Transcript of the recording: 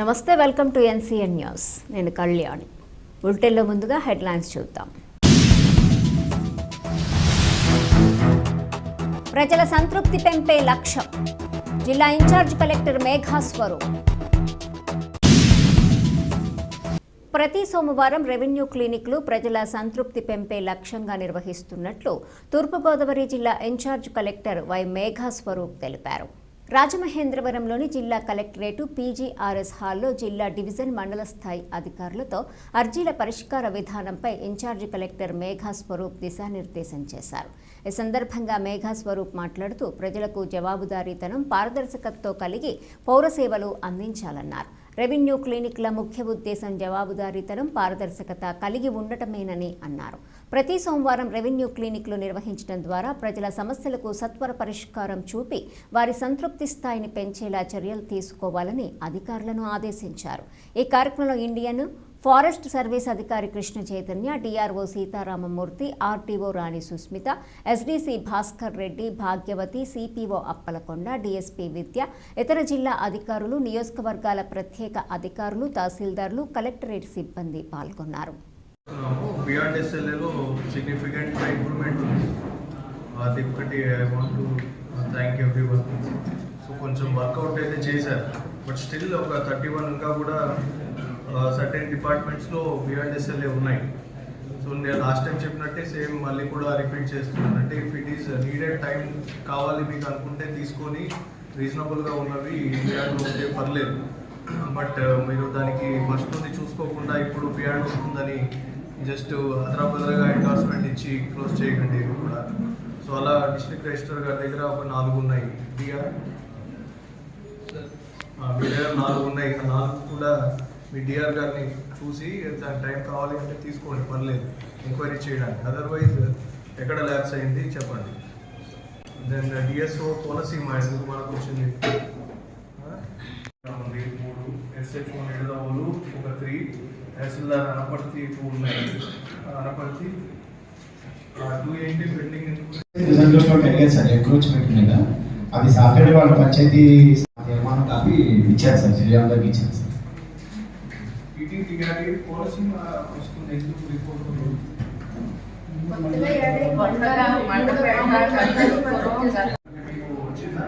నమస్తే welcome to NCN news. నేను కళ్యాణి. బులెటిన్లో ముందుగా హెడ్లైన్స్ చూద్దాం. ప్రజల సంతృప్తి పెంపే లక్ష్యం. జిల్లా ఇన్ఛార్జ్ కలెక్టర్ మేఘా స్వరూప్. ప్రతి సోమవారం రెవెన్యూ క్లినిక్లు ప్రజల సంతృప్తి పెంపే లక్ష్యంగా నిర్వహిస్తున్నట్లు తూర్పుగోదావరి జిల్లా in charge collector Y Megha Swaroop తెలిపారు. రాజమహేంద్రవరంలోని జిల్లా కలెక్టరేటు పీజీఆర్ఎస్ హాల్లో జిల్లా డివిజన్ మండల స్థాయి అధికారులతో అర్జీల పరిష్కార విధానంపై ఇన్ఛార్జి కలెక్టర్ మేఘా స్వరూప్ దిశానిర్దేశం చేశారు. ఈ సందర్భంగా మేఘా స్వరూప్ మాట్లాడుతూ ప్రజలకు జవాబుదారీతనం పారదర్శకతతో కలిగి పౌర సేవలు అందించాలన్నారు. రెవెన్యూ క్లినిక్ల ముఖ్య ఉద్దేశం జవాబుదారీతనం పారదర్శకత కలిగి ఉండటమేనని అన్నారు. ప్రతి సోమవారం రెవెన్యూ క్లినిక్లు నిర్వహించడం ద్వారా ప్రజల సమస్యలకు సత్వర పరిష్కారం చూపి వారి సంతృప్తి స్థాయిని పెంచేలా చర్యలు తీసుకోవాలని అధికారులను ఆదేశించారు. ఈ కార్యక్రమంలో ఇండియన్ ఫారెస్ట్ సర్వీస్ అధికారి Krishna Chaitanya DRO Sitaramamurthy RTO Rani Susmitha SDC Bhaskar Reddy Bhagyavathi CPO Appalakonda DSP Vidya ఇతర జిల్లా అధికారులు నియోజకవర్గాల ప్రత్యేక అధికారులు తహసీల్దార్లు కలెక్టరేట్ సిబ్బంది పాల్గొన్నారు. అది ఒకటి I want to thank everyone so కొంచెం వర్కౌట్ అయితే చేశారు. బట్ స్టిల్ ఒక థర్టీ వన్ ఇంకా కూడా సర్టెన్ డిపార్ట్మెంట్స్లో బిఆర్డిఎస్ఎల్ఏ ఉన్నాయి. సో నేను లాస్ట్ టైం చెప్పినట్టే సేమ్ మళ్ళీ కూడా రిపీట్ చేస్తున్నాను. అంటే if it is needed time కావాలి మీకు అనుకుంటే తీసుకొని రీజనబుల్గా ఉన్నవి బిఆర్డ్ ఉంటే పర్లేదు. బట్ మీరు దానికి ఫస్ట్ నుండి చూసుకోకుండా ఇప్పుడు బిఆర్డ్ వస్తుందని జస్ట్ అదరాబదరగా ఎండార్స్మెంట్ ఇచ్చి క్లోజ్ చేయకండి ఇవి కూడా. సో అలా డిస్ట్రిక్ట్ రిజిస్టర్ గారి దగ్గర ఒక నాలుగు ఉన్నాయి. డిఆర్ మీ దగ్గర నాలుగు ఉన్నాయి. నాలుగు కూడా మీ డిఆర్ గారిని చూసి దాని టైం కావాలి అంటే తీసుకోండి పర్లేదు ఎంక్వైరీ చేయడానికి. అదర్వైజ్ ఎక్కడ ల్యాబ్స్ అయింది చెప్పండి. దెన్ డిఎస్ఓ కోనసీమ ఎందుకు మనకు వచ్చింది? ఉంది మూడు ఎస్హెచ్ వన్ ఎడదవులు ఒక త్రీ తహసీల్దార్ అనపర్తి టూ ఉన్నాయి. అనపర్తి టూ ఏంటి పెండింగ్ ఎంక్రోచ్మెంట్ మీద అది సాటర్డే వాళ్ళ పంచాయతీ నిర్మాణం కాపీ ఇచ్చారు సార్ జిల్లా అందరికి ఇచ్చారు సార్. టీటీడీ గారి కోనసీమ వస్తుంది ఎందుకు రిపోర్ట్ కొత్తగా మంట పెట్టాలి మీకు వచ్చిందా